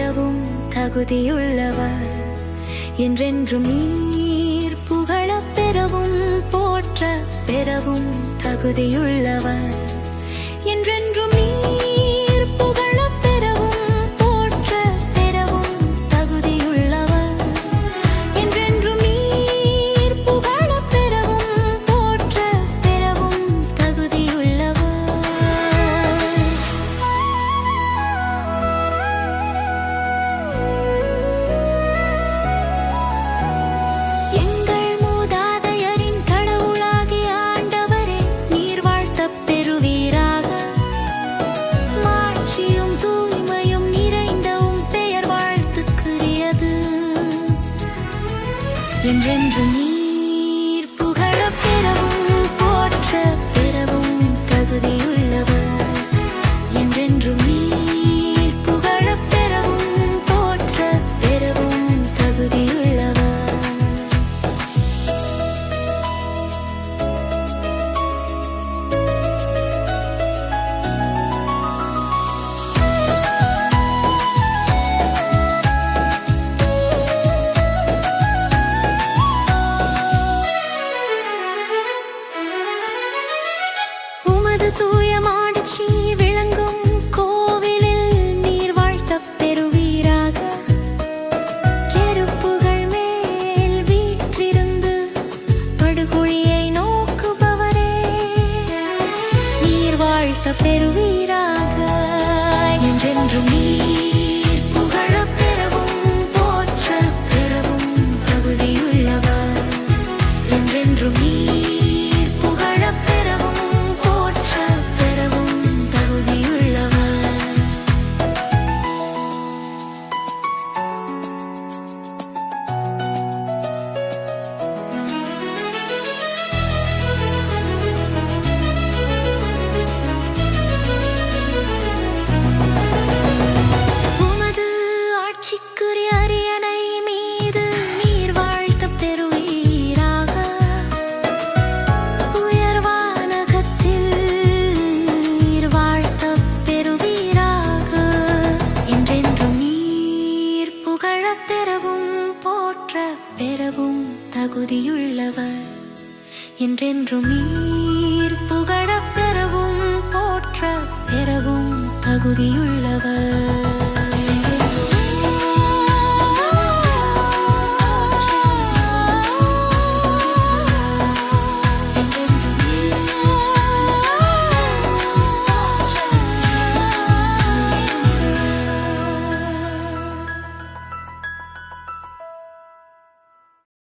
பெறவும் தகுதியுள்ளவர். என்றென்றும் நீர் புகழ பெறவும் போற்ற பெறவும் தகுதியுள்ளவர். என்றென்றும் மனது என்றென்றும் நீர் புகழ பெறவும் போற்ற பெறவும் போற்ற பெறவும் தகுதியுள்ளவர். என்றென்றும் நீர் புகழப் பெறவும் போற்ற பெறவும் தகுதியுள்ளவர்.